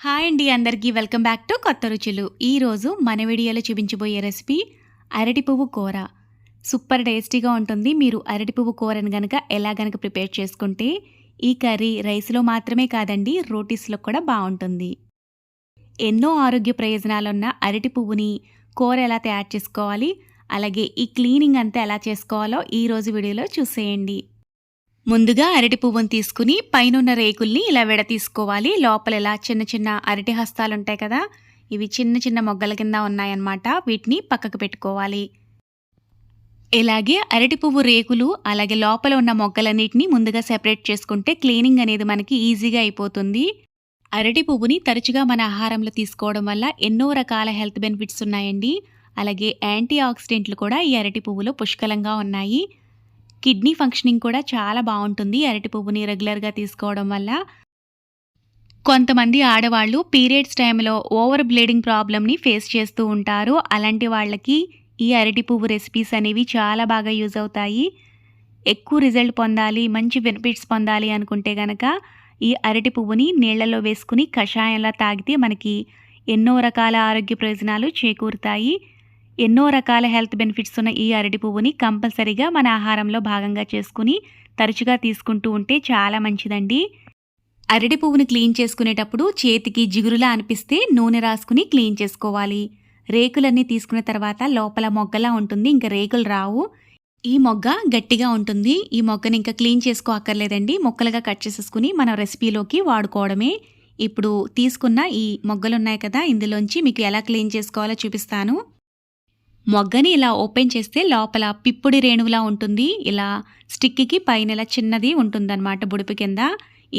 Hi అండి అందరికీ. Welcome back to కొత్త రుచులు. ఈరోజు మన వీడియోలో చూపించబోయే రెసిపీ అరటి పువ్వు కూర. సూపర్ టేస్టీగా ఉంటుంది. మీరు అరటి పువ్వు కూరను గనక ఎలా గనక ప్రిపేర్ చేసుకుంటే ఈ కర్రీ రైస్లో మాత్రమే కాదండి రోటీస్లో కూడా బాగుంటుంది. ఎన్నో ఆరోగ్య ప్రయోజనాలున్న అరటి పువ్వుని కూర ఎలా తయారు చేసుకోవాలి అలాగే ఈ క్లీనింగ్ అంతా ఎలా చేసుకోవాలో ఈ రోజు వీడియోలో చూసేయండి. ముందుగా అరటి పువ్వును తీసుకుని పైనున్న రేకుల్ని ఇలా విడ తీసుకోవాలి. లోపల ఇలా చిన్న చిన్న అరటి హస్తాలు ఉంటాయి కదా ఇవి చిన్న చిన్న మొగ్గల కింద ఉన్నాయన్నమాట. వీటిని పక్కకు పెట్టుకోవాలి. ఇలాగే అరటి పువ్వు రేకులు అలాగే లోపల ఉన్న మొగ్గలన్నిటిని ముందుగా సెపరేట్ చేసుకుంటే క్లీనింగ్ అనేది మనకి ఈజీగా అయిపోతుంది. అరటి పువ్వుని తరచుగా మన ఆహారంలో తీసుకోవడం వల్ల ఎన్నో రకాల హెల్త్ బెనిఫిట్స్ ఉన్నాయండి. అలాగే యాంటీ ఆక్సిడెంట్లు కూడా ఈ అరటి పువ్వులో పుష్కలంగా ఉన్నాయి. కిడ్నీ ఫంక్షనింగ్ కూడా చాలా బాగుంటుంది. అరటి పువ్వుని రెగ్యులర్గా తీసుకోవడం వల్ల కొంతమంది ఆడవాళ్ళు పీరియడ్స్ టైంలో ఓవర్ బ్లీడింగ్ ప్రాబ్లమ్ని ఫేస్ చేస్తూ ఉంటారు. అలాంటి వాళ్ళకి ఈ అరటి పువ్వు రెసిపీస్ అనేవి చాలా బాగా యూజ్ అవుతాయి. ఎక్కువ రిజల్ట్ పొందాలి మంచి బెనిఫిట్స్ పొందాలి అనుకుంటే గనక ఈ అరటి పువ్వుని నీళ్ళలో వేసుకుని కషాయంలా తాగితే మనకి ఎన్నో రకాల ఆరోగ్య ప్రయోజనాలు చేకూరుతాయి. ఎన్నో రకాల హెల్త్ బెనిఫిట్స్ ఉన్న ఈ అరటి పువ్వుని కంపల్సరీగా మన ఆహారంలో భాగంగా చేసుకుని తరచుగా తీసుకుంటూ ఉంటే చాలా మంచిదండి. అరటి పువ్వును క్లీన్ చేసుకునేటప్పుడు చేతికి జిగురులా అనిపిస్తే నూనె రాసుకుని క్లీన్ చేసుకోవాలి. రేకులన్నీ తీసుకున్న తర్వాత లోపల మొగ్గలా ఉంటుంది ఇంకా రేకులు రావు. ఈ మొగ్గ గట్టిగా ఉంటుంది. ఈ మొగ్గని ఇంకా క్లీన్ చేసుకో అక్కర్లేదండి. మొక్కలుగా కట్ చేసేసుకుని మనం రెసిపీలోకి వాడుకోవడమే. ఇప్పుడు తీసుకున్న ఈ మొగ్గలు ఉన్నాయి కదా ఇందులోంచి మీకు ఎలా క్లీన్ చేసుకోవాలో చూపిస్తాను. మొగ్గని ఇలా ఓపెన్ చేస్తే లోపల పిప్పుడి రేణువులా ఉంటుంది. ఇలా స్టిక్కి పైన ఇలా చిన్నది ఉంటుందన్నమాట బుడిపి కింద.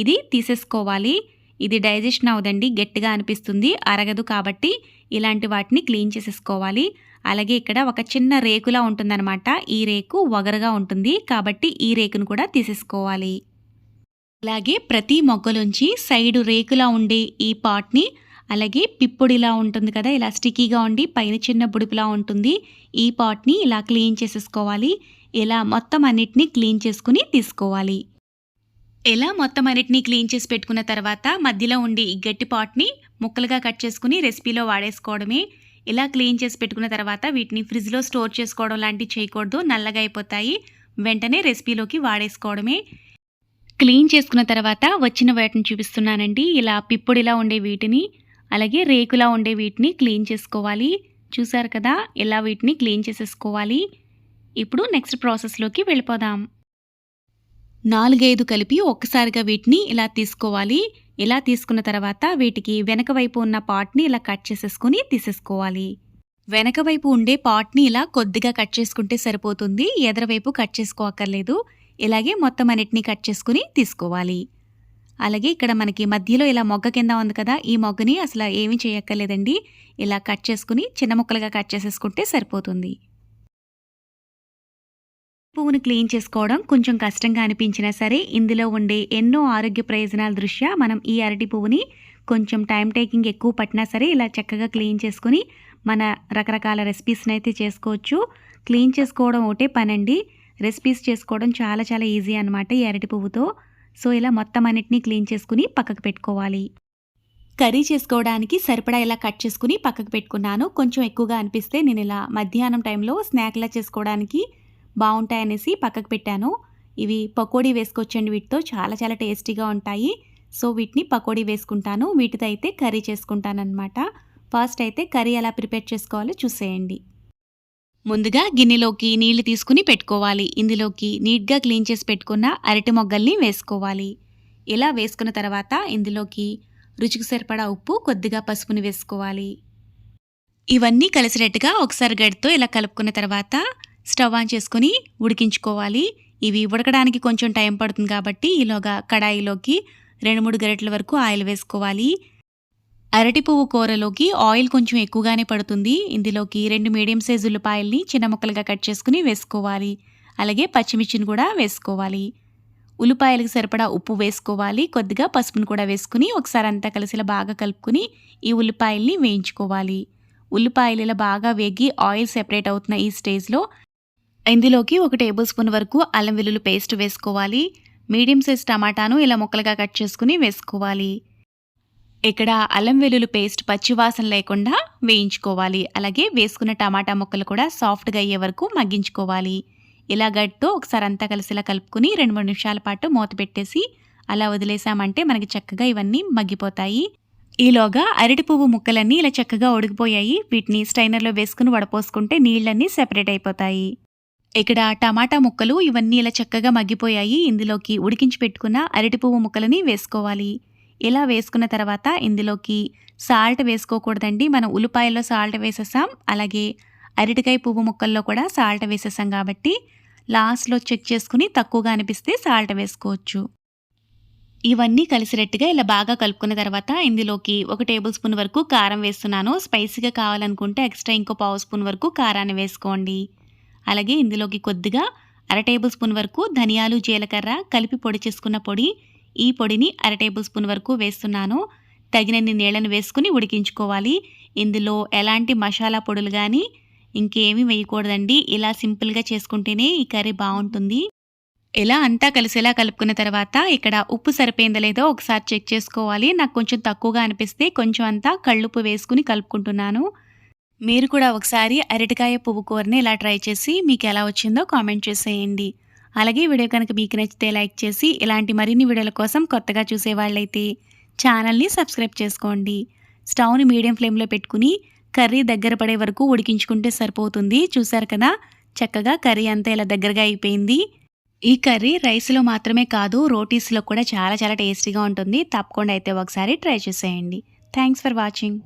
ఇది తీసేసుకోవాలి. ఇది డైజెషన్ అవదండి గట్టిగా అనిపిస్తుంది. అరగదు కాబట్టి ఇలాంటి వాటిని క్లీన్ చేసేసుకోవాలి. అలాగే ఇక్కడ ఒక చిన్న రేకులా ఉంటుందన్నమాట. ఈ రేకు వగరగా ఉంటుంది కాబట్టి ఈ రేకును కూడా తీసేసుకోవాలి. అలాగే ప్రతి మొగ్గలోంచి సైడు రేకులా ఉండే ఈ పాట్ని అలాగే పిప్పుడిలా ఉంటుంది కదా ఇలా స్టిక్కీగా ఉండి పైన చిన్న బుడుపులా ఉంటుంది. ఈ పాట్ని ఇలా క్లీన్ చేసేసుకోవాలి. ఇలా మొత్తం అన్నిటినీ క్లీన్ చేసుకుని తీసుకోవాలి. ఇలా మొత్తం అన్నిటినీ క్లీన్ చేసి పెట్టుకున్న తర్వాత మధ్యలో ఉండి ఈ గట్టి పాట్ని ముక్కలుగా కట్ చేసుకుని రెసిపీలో వాడేసుకోవడమే. ఇలా క్లీన్ చేసి పెట్టుకున్న తర్వాత వీటిని ఫ్రిడ్జ్లో స్టోర్ చేసుకోవడం లాంటివి చేయకూడదు. నల్లగా అయిపోతాయి. వెంటనే రెసిపీలోకి వాడేసుకోవడమే. క్లీన్ చేసుకున్న తర్వాత వచ్చిన వాటిని చూపిస్తున్నానండి. ఇలా పిప్పుడిలా ఉండే వీటిని. అలాగే రేకులా ఉండే వీటిని క్లీన్ చేసుకోవాలి. చూసారు కదా ఇలా వీటిని క్లీన్ చేసేసుకోవాలి. ఇప్పుడు నెక్స్ట్ ప్రాసెస్లోకి వెళ్ళిపోదాం. నాలుగైదు కలిపి ఒక్కసారిగా వీటిని ఇలా తీసుకోవాలి. ఇలా తీసుకున్న తర్వాత వీటికి వెనక వైపు ఉన్న పాట్ని ఇలా కట్ చేసేసుకుని తీసేసుకోవాలి. వెనక వైపు ఉండే పాట్ని ఇలా కొద్దిగా కట్ చేసుకుంటే సరిపోతుంది. ఎదరవైపు కట్ చేసుకోక్కర్లేదు. ఇలాగే మొత్తం అన్నిటినీ కట్ చేసుకుని తీసుకోవాలి. అలాగే ఇక్కడ మనకి మధ్యలో ఇలా మొగ్గ కింద ఉంది కదా ఈ మొగ్గని అసలు ఏమీ చేయక్కర్లేదండి. ఇలా కట్ చేసుకుని చిన్న ముక్కలుగా కట్ చేసేసుకుంటే సరిపోతుంది. పువ్వును క్లీన్ చేసుకోవడం కొంచెం కష్టంగా అనిపించినా సరే ఇందులో ఉండే ఎన్నో ఆరోగ్య ప్రయోజనాల దృష్ట్యా మనం ఈ అరటి పువ్వుని కొంచెం టైం టేకింగ్ ఎక్కువ పట్టినా సరే ఇలా చక్కగా క్లీన్ చేసుకుని మన రకరకాల రెసిపీస్ని అయితే చేసుకోవచ్చు. క్లీన్ చేసుకోవడం ఒకటే పనండి. రెసిపీస్ చేసుకోవడం చాలా చాలా ఈజీ అనమాట ఈ అరటి పువ్వుతో. సో ఇలా మొత్తం అన్నిటినీ క్లీన్ చేసుకుని పక్కకు పెట్టుకోవాలి. కర్రీ చేసుకోవడానికి సరిపడా ఇలా కట్ చేసుకుని పక్కకు పెట్టుకున్నాను. కొంచెం ఎక్కువగా అనిపిస్తే నేను ఇలా మధ్యాహ్నం టైంలో స్నాక్లా చేసుకోవడానికి బాగుంటాయనేసి పక్కకు పెట్టాను. ఇవి పకోడీ వేసుకోవచ్చండి వీటితో. చాలా చాలా టేస్టీగా ఉంటాయి. సో వీటిని పకోడీ వేసుకుంటాను. వీటితో అయితే కర్రీ చేసుకుంటానమాట ఫస్ట్ అయితే కర్రీ ఎలా ప్రిపేర్ చేసుకోవాలో చూసేయండి. ముందుగా గిన్నెలోకి నీళ్ళు తీసుకుని పెట్టుకోవాలి. ఇందులోకి నీట్గా క్లీన్ చేసి పెట్టుకున్న అరటి మొగ్గల్ని వేసుకోవాలి. ఇలా వేసుకున్న తర్వాత ఇందులోకి రుచికి సరిపడా ఉప్పు కొద్దిగా పసుపుని వేసుకోవాలి. ఇవన్నీ కలిసినట్టుగా ఒకసారి గడితో ఇలా కలుపుకున్న తర్వాత స్టవ్ ఆన్ చేసుకొని ఉడికించుకోవాలి. ఇవి ఉడకడానికి కొంచెం టైం పడుతుంది కాబట్టి ఈలోగా కడాయిలోకి రెండు మూడు గరిటెల వరకు ఆయిల్ వేసుకోవాలి. అరటి పువ్వు కూరలోకి ఆయిల్ కొంచెం ఎక్కువగానే పడుతుంది. ఇందులోకి రెండు మీడియం సైజు ఉల్లిపాయల్ని చిన్న ముక్కలుగా కట్ చేసుకుని వేసుకోవాలి. అలాగే పచ్చిమిర్చిని కూడా వేసుకోవాలి. ఉల్లిపాయలకు సరిపడా ఉప్పు వేసుకోవాలి. కొద్దిగా పసుపును కూడా వేసుకుని ఒకసారి అంతా కలిసిలా బాగా కలుపుకుని ఈ ఉల్లిపాయల్ని వేయించుకోవాలి. ఉల్లిపాయలు ఇలా బాగా వేగి ఆయిల్ సెపరేట్ అవుతున్న ఈ స్టేజ్లో ఇందులోకి ఒక టేబుల్ స్పూన్ వరకు అల్లం వెల్లుల్లి పేస్ట్ వేసుకోవాలి. మీడియం సైజ్ టమాటాను ఇలా ముక్కలుగా కట్ చేసుకుని వేసుకోవాలి. ఇక్కడ అల్లం వెల్లుల్లి పేస్ట్ పచ్చివాసన లేకుండా వేయించుకోవాలి. అలాగే వేసుకున్న టమాటా ముక్కలు కూడా సాఫ్ట్గా అయ్యే వరకు మగ్గించుకోవాలి. ఇలా గట్టు ఒకసారి అంతా కలిసిలా కలుపుకుని రెండు మూడు నిమిషాల పాటు మూత పెట్టేసి అలా వదిలేసామంటే మనకి చక్కగా ఇవన్నీ మగ్గిపోతాయి. ఈలోగా అరటి పువ్వు ముక్కలన్నీ ఇలా చక్కగా ఉడికిపోయాయి వీటిని స్టైనర్లో వేసుకుని వడపోసుకుంటే నీళ్ళన్నీ సెపరేట్ అయిపోతాయి. ఇక్కడ టమాటా ముక్కలు ఇవన్నీ ఇలా చక్కగా మగ్గిపోయాయి. ఇందులోకి ఉడికించి పెట్టుకున్న అరటి పువ్వు ముక్కలని వేసుకోవాలి. ఇలా వేసుకున్న తర్వాత ఇందులోకి సాల్ట్ వేసుకోకూడదండి. మనం ఉల్లిపాయల్లో సాల్ట్ వేసేసాం. అలాగే అరటికాయ పువ్వు ముక్కల్లో కూడా సాల్ట్ వేసేసాం కాబట్టి లాస్ట్లో చెక్ చేసుకుని తక్కువగా అనిపిస్తే సాల్ట్ వేసుకోవచ్చు. ఇవన్నీ కలిసినట్టుగా ఇలా బాగా కలుపుకున్న తర్వాత ఇందులోకి ఒక టేబుల్ స్పూన్ వరకు కారం వేస్తున్నాను. స్పైసీగా కావాలనుకుంటే ఎక్స్ట్రా ఇంకో పావు స్పూన్ వరకు కారాన్ని వేసుకోండి. అలాగే ఇందులోకి కొద్దిగా అర టేబుల్ స్పూన్ వరకు ధనియాలు జీలకర్ర కలిపి పొడి చేసుకున్న పొడి ఈ పొడిని అర టేబుల్ స్పూన్ వరకు వేస్తున్నాను. తగినన్ని నీళ్ళని వేసుకుని ఉడికించుకోవాలి. ఇందులో ఎలాంటి మసాలా పొడులు కానీ ఇంకేమీ వేయకూడదండి. ఇలా సింపుల్గా చేసుకుంటేనే ఈ కర్రీ బాగుంటుంది. ఇలా అంతా కలిసేలా కలుపుకున్న తర్వాత ఇక్కడ ఉప్పు సరిపోయిందో లేదో ఒకసారి చెక్ చేసుకోవాలి. నాకు కొంచెం తక్కువగా అనిపిస్తే కొంచెం అంతా కళ్ళుప్పు వేసుకుని కలుపుకుంటున్నాను. మీరు కూడా ఒకసారి అరటికాయ పువ్వు కూరని ఇలా ట్రై చేసి మీకు ఎలా వచ్చిందో కామెంట్ చేసేయండి. అలాగే వీడియో కనుక మీకు నచ్చితే లైక్ చేసి ఇలాంటి మరిన్ని వీడియోల కోసం కొత్తగా చూసేవాళ్ళైతే ఛానల్ని సబ్స్క్రైబ్ చేసుకోండి. స్టవ్ని మీడియం ఫ్లేమ్లో పెట్టుకుని కర్రీ దగ్గర పడే వరకు ఉడికించుకుంటే సరిపోతుంది. చూసారు కదా? చక్కగా కర్రీ అంతా ఇలా దగ్గరగా అయిపోయింది. ఈ కర్రీ రైస్లో మాత్రమే కాదు రోటీస్లో కూడా చాలా చాలా టేస్టీగా ఉంటుంది. తప్పకుండా అయితే ఒకసారి ట్రై చేసేయండి. Thanks for watching.